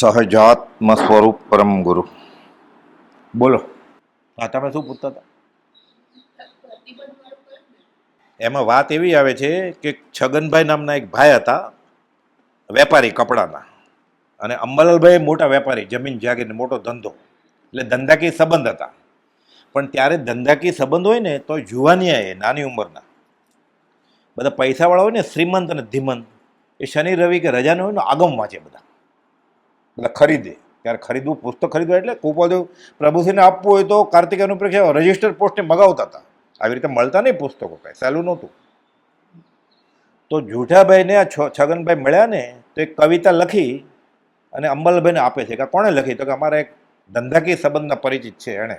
સહજાત્મ સ્વરૂપ પરમ ગુરુ. બોલો. હા, તમે શું પૂછતા હતા? એમાં વાત એવી આવે છે કે છગનભાઈ નામના એક ભાઈ હતા, વેપારી કપડાના. અને અંબાલાલભાઈ મોટા વેપારી, જમીન જાગીરને મોટો ધંધો. એટલે ધંધાકીય સંબંધ હતા. પણ ત્યારે ધંધાકીય સંબંધ હોય ને તો જુવાની એ નાની ઉંમરના. બધા પૈસાવાળા હોય ને, શ્રીમંત અને ધીમંત. એ શનિ રવિ કે રજાનો હોય ને આગમ વાંચે બધા. બધા ખરીદે. ત્યારે ખરીદવું, પુસ્તક ખરીદવા એટલે કુપોદેવ પ્રભુશ્રીને આપવું હોય તો કાર્તિક અનુપ્રેક્ષા રજિસ્ટર પોસ્ટને મગાવતા હતા. આવી રીતે મળતા નહીં પુસ્તકો કાંઈ. સહેલું નહોતું. તો જૂઠાભાઈને આ છગનભાઈ મળ્યા ને, તો એક કવિતા લખી અને અંબલભાઈને આપે છે. કે કોણે લખી? તો કે અમારા એક ધંધાકીય સંબંધના પરિચિત છે એણે.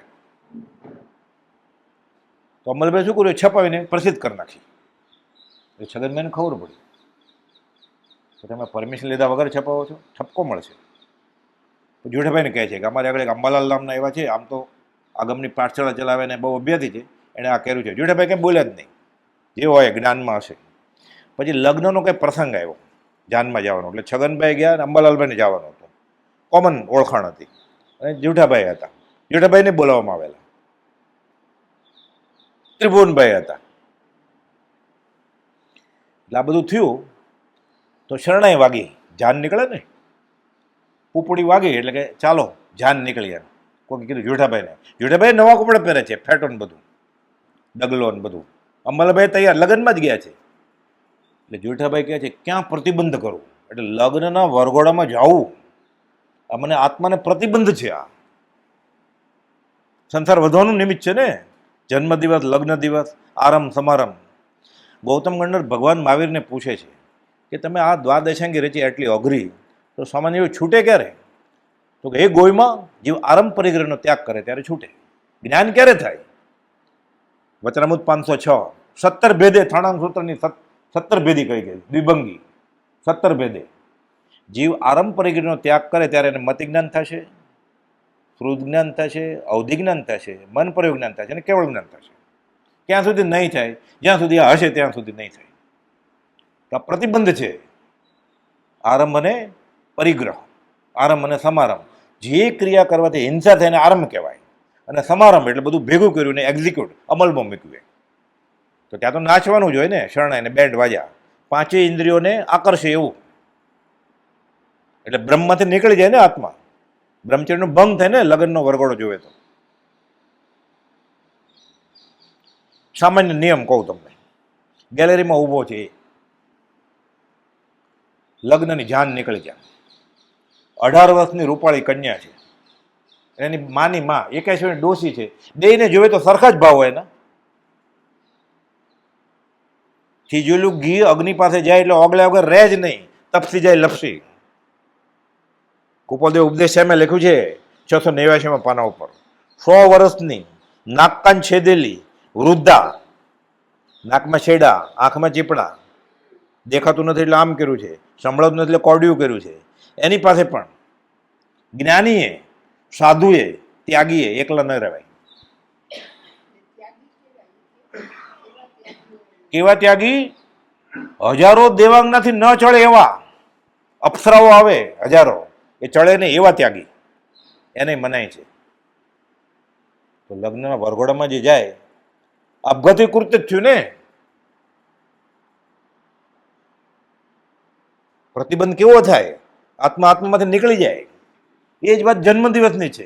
તો અમલભાઈ શું કર્યું? છપાવીને પ્રસિદ્ધ કરી નાખી. એ છગનભાઈને ખબર પડી. તો તમે પરમિશન લીધા વગર છપાવો છો? ઠપકો મળશે. જુઠાભાઈને કહે છે કે અમારે આગળ એક અંબાલાલ નામના એવા છે, આમ તો આગમની પાઠશાળા ચલાવે ને બહુ અભ્યાથી છે, એણે આ કર્યું છે. જુઠાભાઈ કંઈ બોલ્યા જ નહીં. જે હોય જ્ઞાનમાં હશે. પછી લગ્નનો કંઈ પ્રસંગ આવ્યો, જાનમાં જવાનો. એટલે છગનભાઈ ગયા અને અંબાલાલભાઈને જવાનો હતો. કોમન ઓળખાણ હતી. અને જુઠાભાઈ હતા. જુઠાભાઈને બોલાવવામાં આવેલા. ત્રિભુવનભાઈ હતા. એટલે આ બધું થયું તો શરણાઈ વાગી. જાન નીકળે ને? પૂપડી વાગી એટલે કે ચાલો, જાન નીકળી એમ. કોઈ કીધું જુઠાભાઈને જુઠાભાઈ નવા કપડાં પહેરે છે, ફેટોન બધું ડગલો ને બધું. અમલભાઈ તૈયાર, લગ્નમાં જ ગયા છે. એટલે જુઠાભાઈ કહે છે, ક્યાં પ્રતિબંધ કરું? એટલે લગ્નના વરઘોડામાં જવું આ મને આત્માને પ્રતિબંધ છે આ. સંસાર વધવાનું નિમિત્ત છે ને? જન્મદિવસ લગ્ન દિવસ, આરંભ, સમારંભ. ગૌતમ ગંડર ભગવાન મહાવીરને પૂછે છે કે, તમે આ દ્વાદશાંગી રચી આટલી અઘરી તો સામાન્ય છૂટે ક્યારે? તો કે એ ગોયમાં જીવ આરંભ પરિગ્રહનો ત્યાગ કરે ત્યારે છૂટે. જ્ઞાન ક્યારે થાય? વચનામૃત પાંચસો છ. સત્તર ભેદે થાણાંગ સૂત્રની સત- સત્તર ભેદી કહી ગઈ દ્વિભંગી. સત્તર ભેદે. જીવ આરંભ પરિગ્રહનો ત્યાગ કરે ત્યારે એને મતિજ્ઞાન થશે જ્ઞાન થશે, અવધિ જ્ઞાન થશે, મન પ્રયોગ જ્ઞાન થશે અને કેવળ જ્ઞાન થશે. ક્યાં સુધી નહીં થાય, જ્યાં સુધી હશે ત્યાં સુધી નહીં થાય. આ પ્રતિબંધ છે. આરંભ અને પરિગ્રહ, આરંભ અને સમારંભ. જે ક્રિયા કરવાથી હિંસા થઈને આરંભ કહેવાય. અને સમારંભ એટલે બધું ભેગું કર્યું ને એક્ઝિક્યુટ અમલમાં મૂક્યું તો ત્યાં તો નાચવાનું જ હોય ને શરણાય ને બેન્ડ વાજા. પાંચેય ઇન્દ્રિયોને આકર્ષે એવું. એટલે બ્રહ્મમાંથી નીકળી જાય ને આત્મા. બ્રહ્મચર્યનો ભંગ થાય ને, લગ્નનો વરઘોડો જોવે તો. સામાન્ય નિયમ કહું તમને. ગેલેરીમાં ઊભો છે એ. લગ્નની જાન નીકળી જાય. અઢાર વર્ષની રૂપાળી કન્યા છે. એની માની માં વર્ષની ડોસી છે બેયને જોવે તો સરખા જ ભાવ હોય એના થીજેલું ઘી અગ્નિ પાસે જાય એટલે ઓગળ્યા વગર રહે જ નહીં. તપસી જાય લપસી. કુપોલદેવ ઉપદેશ સામે લખ્યું છે છસો નેવ્યાસીમાં પાના ઉપર. સો વર્ષની નાકકાન છેદેલી વૃદ્ધા, નાકમાં છેડા, આંખમાં ચીપડા. દેખાતું નથી એટલે આમ કર્યું છે. સંભળાતું નથી એટલે કોડિયું કર્યું છે. એની પાસે પણ જ્ઞાનીએ, સાધુએ ત્યાગીએ, એકલા ન રહેવાય. કેવા ત્યાગી? હજારો દેવાંગનાથી ન ચડે એવા અપ્સરાઓ આવે, હજારો. એ ચડે ને એવા ત્યાગી. એને મનાય છે. તો લગ્નના વરઘોડામાં જે જાય અપઘાતીકૃત જ થયું ને? પ્રતિબંધ કેવો થાય? આત્મા આત્મામાંથી નીકળી જાય. એ જ વાત જન્મદિવસની છે.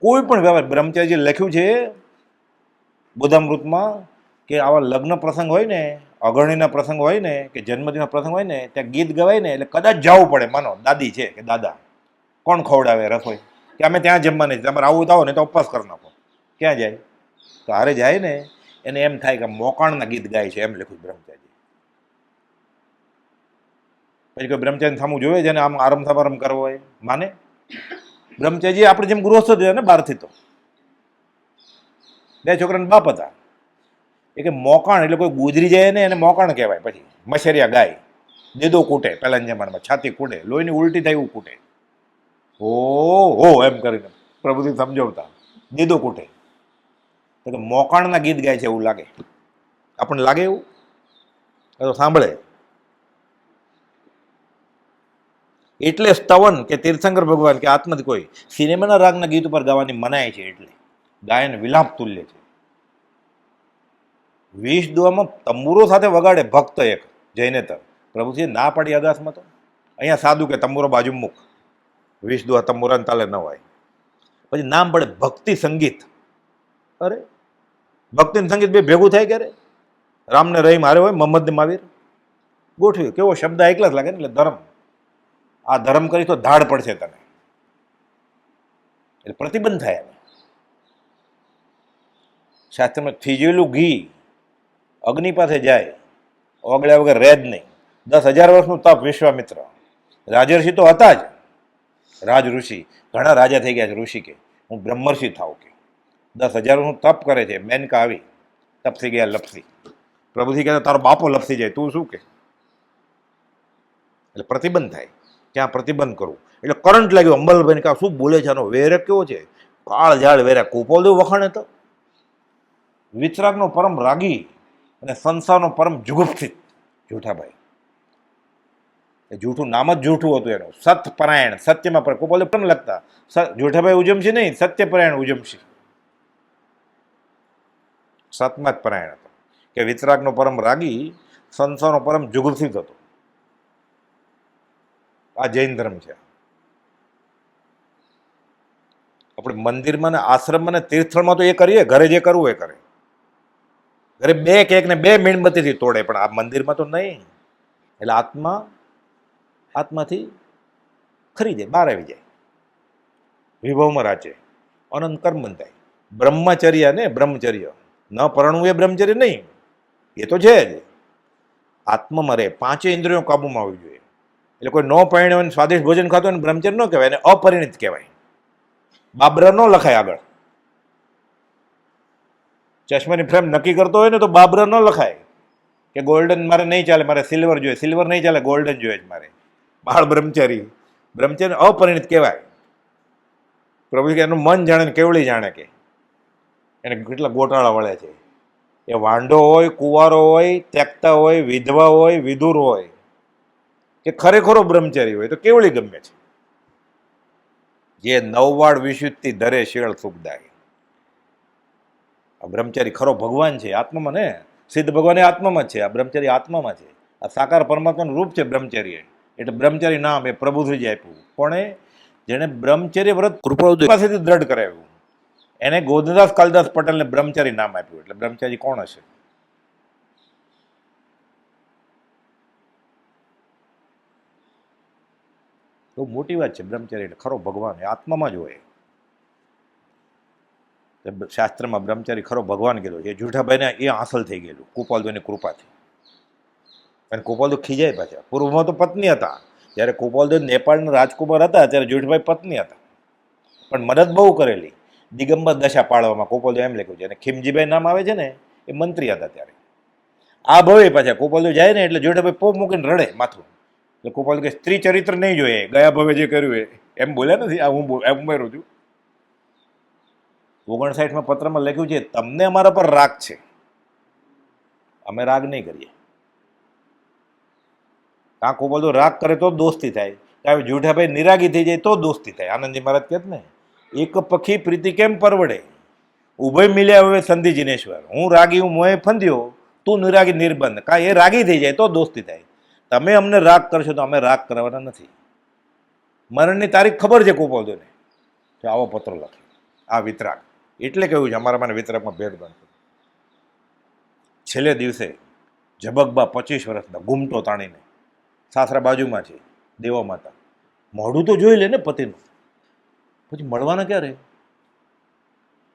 કોઈ પણ વ્યવહાર બ્રહ્મચારી લખ્યું છે બુધામૃતમાં કે આવા લગ્ન પ્રસંગ હોય ને, અગરણીના પ્રસંગ હોય ને, કે જન્મદિનના પ્રસંગ હોય ને, ત્યાં ગીત ગવાય ને, એટલે કદાચ જવું પડે. માનો, દાદી છે કે દાદા, કોણ ખવડાવે રસોઈ? કે અમે ત્યાં જમવાની છે. તમારે આવું આવો ને તો ઉપવાસ કરી નાખો. ક્યાં જાય? તો હારે જાય ને, એને એમ થાય કે મોકાણના ગીત ગાય છે, એમ લખ્યું બ્રહ્મચારી. પછી કોઈ બ્રહ્મચારી સામું જોવે છે ને આમ આરમ સમારંભ કરવો હોય. માને? બ્રહ્મચારી આપણે જેમ ગૃહસ્થ જોઈએ ને બહારથી તો. બે છોકરાને બાપ હતા. એ કે મોકાણ એટલે કોઈ ગુજરી જાય ને એને મોકાણ કહેવાય પછી. મશેરિયા ગાય. દેદો કૂટે પહેલાના જમાનામાં. છાતી કૂટે. લોહીની ઉલટી થાય એવું કૂટે. ઓ હો, એમ કરીને પ્રભુથી સમજાવતા. દેદો કૂટે. તો મોકાણના ગીત ગાય છે એવું લાગે. આપણને લાગે એવું? તો સાંભળે. એટલે સ્તવન કે તીર્થંકર ભગવાન કે આત્મથી કોઈ સિનેમાના રાગના ગીત ઉપર ગાવાની મનાય છે એટલે. ગાયન વિલાપ તુલ્ય છે. વીસ દુઆમાં તંબુરો સાથે વગાડે ભક્ત એક જૈનેતર પ્રભુજી ના પાડી અગાસમાં તો? અહીંયા સાદું કે તંબુરો બાજુ મુખ. વીસ દુઆ તંબુરાને તાલે ન હોય. પછી નામ પડે ભક્તિ સંગીત. અરે! ભક્તિ સંગીત બે ભેગું થાય ક્યારે? રામને રહીમ હારે હોય મોહમ્મદ ને મહાવીર ગોઠવ્યું. કેવો શબ્દ એકલા જ લાગે ને, એટલે ધર્મ. આ ધર્મ કરી તો ધાડ પડશે તને. એટલે પ્રતિબંધ થાય શાસ્ત્રમાં થીજેલું ઘી અગ્નિ પાસે જાય, ઓગળ્યા વગર રહે જ નહીં. દસ હજાર વર્ષનું તપ વિશ્વામિત્ર. રાજર્ષિ તો હતા જ. રાજ ઋષિ. ઘણા રાજા થઈ ગયા છે ઋષિ કે હું બ્રહ્મર્ષિ થાવ કે. દસ હજાર વર્ષનું તપ કરે છે, મેનકા આવી. તપસી ગયા લપસી. પ્રભુથી કહેતા તારો બાપો લપસી જાય, તું શું કે? એટલે પ્રતિબંધ થાય. ત્યાં પ્રતિબંધ કરવું એટલે કરંટ લાગ્યો અંબલભાઈ કા શું બોલે છે? આનો વેરે કેવો છે? કાળ ઝાડ વેરા કુપોલદેવ વખાણે તો. વિતરાગનો પરમ રાગી અને સંસારનો પરમ જુગુપ્સિત જૂઠાભાઈ. એ જૂઠું નામ જ જૂઠું હતું એનું. સતપરાયણ, સત્યમાં પર કુપોલદેવ પણ લખતા? જૂઠાભાઈ ઉજમશી નહીં, સત્યપરાયણ ઉજમશી સતમાં જ પરાયણ હતો. કે વિતરાગનો પરમ રાગી, સંસારનો પરમ જુગુપ્સિત હતો. આ જૈન ધર્મ છે. આપણે મંદિરમાં ને આશ્રમમાં ને તીર્થળમાં તો એ કરીએ, ઘરે જે કરવું એ કરે ઘરે બે કેક ને બે મીણબત્તીથી તોડે, પણ આ મંદિરમાં તો નહીં. એટલે આત્મા, આત્માથી ખરી જાય, બહાર આવી જાય. વિભવમાં રાચે, અનંત કર્મ બંધાય બ્રહ્મચર્ય ને બ્રહ્મચર્ય. ન પરણવું એ બ્રહ્મચર્ય નહીં. એ તો છે જ. આત્મામાં રહે, પાંચે ઇન્દ્રિયો કાબુમાં આવવી જોઈએ. એટલે કોઈ ન પરણ્યો હોય સ્વાદિષ્ટ ભોજન ખાતો હોય ને બ્રહ્મચર્ય ન કહેવાય, એને અપરિણિત કહેવાય. બાબરા ન લખાય આગળ. ચશ્માની ફ્રેમ નક્કી કરતો હોય ને તો બાબરા ન લખાય. કે ગોલ્ડન મારે નહીં ચાલે, મારે સિલ્વર જોઈએ. સિલ્વર નહીં ચાલે ગોલ્ડન જોઈએ જ મારે. બાળ બ્રહ્મચારી. બ્રહ્મચારી અપરિણિત કહેવાય. પ્રભુ કે એનું મન જાણે ને કેવડી જાણે કે. એને કેટલા ગોટાળા વળે છે. એ વાંઢો હોય, કુંવારો હોય ત્યાગતા હોય, વિધવા હોય, વિધુર હોય. કે ખરેખરો બ્રહ્મચારી હોય તો કેવળી ગમે છે? જે નવવાડ વિશુદ્ધથી ધરે શેળ સુખદાય. આ બ્રહ્મચારી ખરો ભગવાન છે, આત્મામાં ને? સિદ્ધ ભગવાન આત્મામાં છે, આ બ્રહ્મચારી આત્મામાં છે. આ સાકાર પરમાત્માનું રૂપ છે બ્રહ્મચર્ય એટલે બ્રહ્મચારી નામ એ પ્રભુશ્રીજી આપ્યું. કોણે? જેણે બ્રહ્મચર્ય વ્રત કૃપાળુ પાસેથી દ્રઢ કરાવ્યું. એને ગોધદાસ કાલિદાસ પટેલને બ્રહ્મચારી નામ આપ્યું. એટલે બ્રહ્મચારી કોણ હશે? બહુ મોટી વાત છે, બ્રહ્મચર્ય એટલે ખરો ભગવાન એ આત્મામાં જ હોય. શાસ્ત્રમાં બ્રહ્મચારી ખરો ભગવાન કીધો છે જૂઠાભાઈને એ હાંસલ થઈ ગયેલું કુપાલદેવની કૃપાથી. અને કુપાલદેવ ખીજાય પાછા. પૂર્વમાં તો પત્ની હતા. જ્યારે કુપાલદેવ નેપાળના રાજકુમાર હતા, ત્યારે જૂઠભાઈ પત્ની હતા. પણ મદદ બહુ કરેલી. દિગંબર દશા પાળવામાં કુપાલદેવ એમ લખ્યું છે. અને ખીમજીભાઈ નામ આવે છે ને, એ મંત્રી હતા ત્યારે. આ ભવે પાછા કુપાલદેવ જાય ને એટલે જોડેભાઈ પોપ મૂકીને રડે માથું. એટલે કે સ્ત્રી ચરિત્ર નહીં જોઈએ. ગયા ભવે જે કર્યું એ. એમ બોલ્યા નથી? આ હું એમ ઉમેરું છું. ઓગણસાઠમાં પત્રમાં લખ્યું છે, તમને અમારા પર રાગ છે. અમે રાગ નહીં કરીએ. કાં કુપાલદેવ રાગ કરે તો દોસ્તી થાય. કાં જૂઠાભાઈ નિરાગી થઈ જાય તો દોસ્તી થાય. આનંદજી મહારાજ કહે ને, એક પખી પ્રીતિ કેમ પરવડે? ઉભય મિલ્યા હવે સંધિ જિનેશ્વર હું રાગી હું મોએ ફંદ્યો. તું નિરાગી નિર્બંધ. કાં એ રાગી થઈ જાય તો દોસ્તી થાય. તમે અમને રાગ કરશો તો અમે રાગ કરવાના નથી. મરણની તારીખ ખબર છે કોપોલદેવને તો આવો પત્ર લખે. આ વિતરાગ. એટલે કહ્યું છે અમારા મને વિતરાગમાં ભેદ બનતો છેલ્લે દિવસે ઝબકબા પચીસ વર્ષના ઘૂમટો તાણીને સાસરા બાજુમાં છે, દેવા માતા. મોઢું તો જોઈ લે ને પતિનું. પછી મળવાના ક્યારે?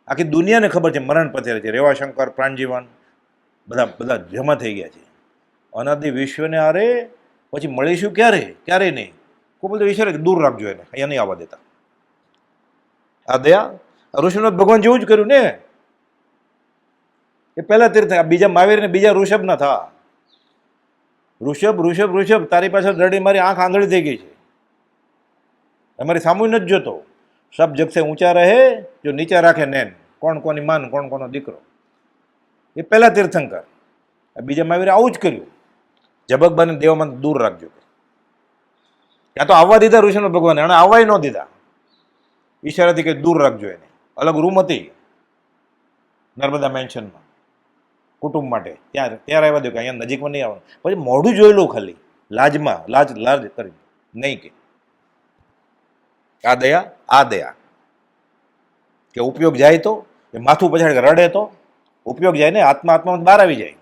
આખી દુનિયાને ખબર છે, મરણ પથેરે છે. રેવાશંકર, પ્રાણજીવન, બધા બધા જમા થઈ ગયા છે. અનાદિ વિશ્વને આરે પછી મળીશું ક્યારે? ક્યારે નહીં. કોઈ બધું ઈશ્વરે દૂર રાખજો એને, અહીંયા નહીં આવવા દેતા. આ દયા ઋષિનાથ ભગવાન જેવું જ કર્યું ને. એ પહેલા તીર્થ બીજા મહાવીર ને બીજા ઋષભ ના થા. ઋષભ ઋષભ ઋષભ, તારી પાછળ રડી મારી આંખ આંધળી થઈ ગઈ છે. અમારી સામું નથી જોતો. સબ જગશે ઊંચા રહે, જો નીચા રાખે નેન. કોણ કોની માન, કોણ કોનો દીકરો. એ પહેલા તીર્થંકર. બીજા મહાવીરે આવું જ કર્યું. જબકબાને દેવામાં દૂર રાખજો. ક્યાં તો આવવા દીધા ઋષિનો ભગવાન એને આવવાય ન દીધા. ઈશારાથી કંઈ દૂર રાખજો એને. અલગ રૂમ હતી. નર્મદા મેન્શનમાં કુટુંબ માટે. ત્યાં ત્યાં રહેવા દો કે અહીંયા નજીકમાં નહીં આવવાનું. પછી મોઢું જોઈ લો ખાલી. લાજમાં. લાજ લાજ કરી નહીં કે. આ દયા આ દયા. કે ઉપયોગ જાય તો? એ માથું પછાડી રડે તો? ઉપયોગ જાય ને? આત્મા આત્મામાં બહાર આવી જાય.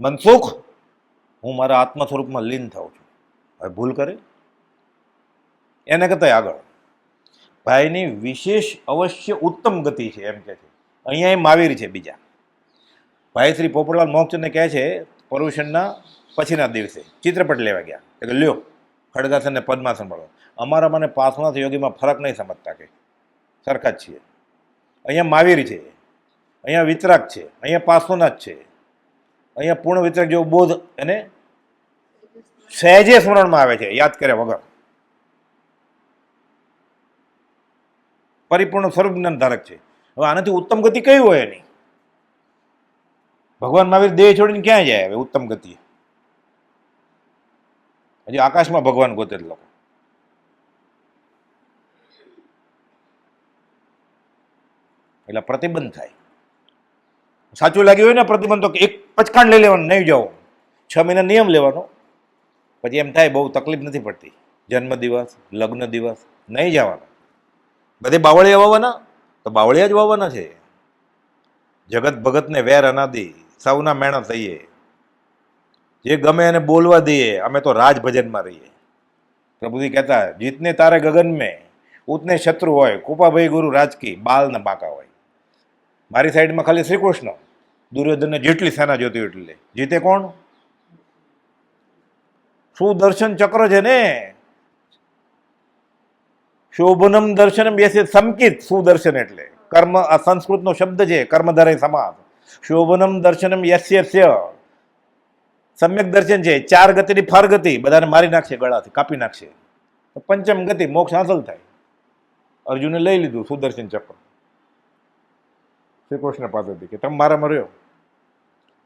મનસુખ હું મારા આત્મ સ્વરૂપમાં લીન થાઉં છું. હવે ભૂલ કરે? એને કરતાં આગળ. ભાઈની વિશેષ અવશ્ય ઉત્તમ ગતિ છે એમ કે છે. અહીંયા એ મહાવીર છે બીજા. ભાઈ શ્રી પોપટલાલ મોક્ષચંદને કહે છે, પર્યુષણના પછીના દિવસે ચિત્રપટ લેવા ગયા. એટલે લ્યો, ખડગાસન ને પદ્માસન મળો. અમારા મને પાસનાથ યોગીમાં ફરક નહીં સમજતા કે. સરખા જ છીએ. અહીંયા માવીર છે. અહીંયા વિતરાક છે. અહીંયા પાર્શ્વનાથ છે. અહીંયા પૂર્ણ વિતરાગ જેવો બોધ એને સહેજે સ્મરણમાં આવે છે, યાદ કરે વગર. પરિપૂર્ણ સ્વરૂપ જ્ઞાન ધારક છે. હવે આનાથી ઉત્તમ ગતિ કઈ હોય એની? ભગવાન મહાવીર દેહ છોડીને ક્યાં જાય હવે ઉત્તમ ગતિ હજી આકાશમાં ભગવાન ગોતે લોકો. એટલે પ્રતિબંધ થાય. સાચું લાગ્યું હોય ને પ્રતિબંધ તો એક પચકાંડ લઈ લેવાનું, નહીં જાઓ. છ મહિના નિયમ લેવાનો. પછી એમ થાય, બહુ તકલીફ નથી પડતી. જન્મદિવસ લગ્ન દિવસ નહીં જવાના. બધે બાવળિયા વાવવાના? તો બાવળિયા જ વાવવાના છે. જગત ભગતને વેર અનાદી, સૌના મેણા થઈએ. જે ગમે એને બોલવા દઈએ, અમે તો રાજ ભજનમાં રહીએ. પ્રભુજી કહેતા, જીતને તારે ગગન મેં, ઉતને શત્રુ હોય. કૃપાભાઈ ગુરુ રાજકી બાલ ને બાકા હોય. મારી સાઈડમાં ખાલી શ્રી કૃષ્ણ દુર્યોધનને જેટલી સેના જોતી એટલી લે. જીતે કોણ? સુદર્શન ચક્ર છે ને? શોભનમ દર્શનમ બેસે સમકિત સુદર્શન એટલે. કર્મ, આ સંસ્કૃતનો શબ્દ છે, કર્મધારય સમાસ. શોભનમ દર્શનમ યસ્ય સમ્યક દર્શન છે, ચાર ગતિની ફર ગતિ. બધાને મારી નાખશે ગળાથી, કાપી નાખશે. પંચમ ગતિ, મોક્ષ હાંસલ થાય. અર્જુને લઈ લીધું સુદર્શન ચક્ર. શ્રી કૃષ્ણ પાસેથી કે, તમે મારા મર્યો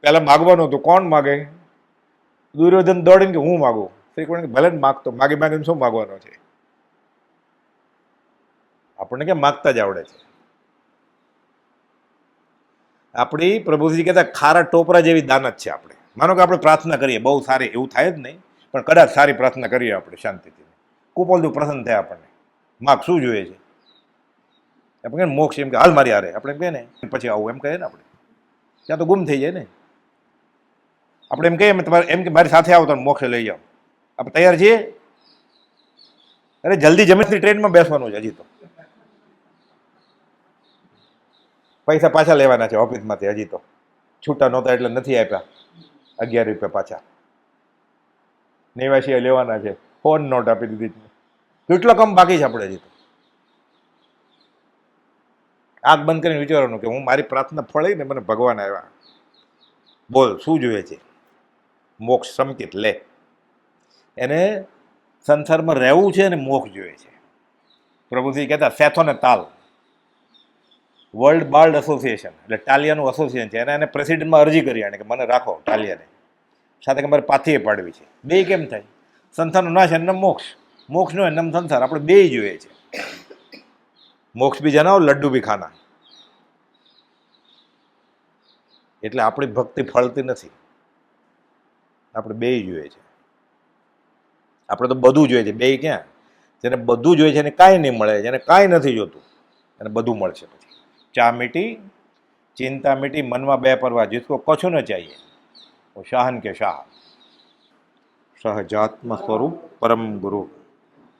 પહેલા માગવાનું હતું, કોણ માગે? દુર્યોધન દોડીને કે હું માગું? શ્રી કૃષ્ણ ભલે ને માગતો, માગી માગીને શું માગવાનો છે? આપણને કે માગતા જ આવડે છે? આપણી પ્રભુજી કહેતા, ખારા ટોપરા જેવી દાનત છે આપણે. માનો કે આપણે પ્રાર્થના કરીએ, બહુ સારી, એવું થાય જ નહીં, પણ કદાચ સારી પ્રાર્થના કરીએ આપણે શાંતિથી. કુપોલતું પ્રસન્ન થાય આપણને. માગ શું જોઈએ છે? આપણે મોક્ષ એમ કે, હાલ મારી હારે. આપણે કહે ને, પછી આવું, એમ કહે ને આપણે. ત્યાં તો ગુમ થઈ જાય ને. આપણે એમ કહીએ તમારે, એમ કે મારી સાથે આવો તમે મોક્ષે લઈ જાઓ. આપણે તૈયાર છીએ? અરે, જલ્દી જમીનની ટ્રેનમાં બેસવાનું છે હજી તો. પૈસા પાછા લેવાના છે ઓફિસમાંથી હજી તો. છૂટા નહોતા એટલે નથી આપ્યા. અગિયાર રૂપિયા પાછા. નેવાશી લેવાના છે. ફોન નોટ આપી દીધી કેટલો કમ બાકી છે આપણે હજી તો. આંખ બંધ કરીને વિચારવાનું કે હું મારી પ્રાર્થના ફળી ને મને ભગવાન આવ્યા બોલ, શું જોઈએ છે? મોક્ષ સંકિત લે. એને સંસારમાં રહેવું છે અને મોક્ષ જોઈએ છે. પ્રભુજી કહેતા, સેથો ને તાલ. વર્લ્ડ બાર્ડ એસોસિએશન એટલે ટાલિયાનું એસોસિએશન છે. એને એને પ્રેસિડેન્ટમાં અરજી કરી આણે કે, મને રાખો ટાલિયાને. સાથે કે, મારે પાથીએ પાડવી છે. બે કેમ થાય? સંસારનો નાશ એમને મોક્ષ. મોક્ષ નો એમ સંસાર. આપણે બે જોઈએ છે. મોક્ષ બી જણાવો, લડ્ડુ બી ખાના. એટલે આપણી ભક્તિ ફળતી નથી. આપણે બે જોઈએ છે. આપણે તો બધું જોઈએ છે. બે ક્યાં? જેને બધું જોઈએ છે એને કાંઈ નહીં મળે, જેને કાંઈ નથી જોતું, એને બધું મળશે પછી. ચા મીટી ચિંતા મીટી મનમાં બે પરવા જીસકો કછું ન ચાહીએ. શાહન કે શાહ? સહજાત્મ સ્વરૂપ પરમ ગુરુ.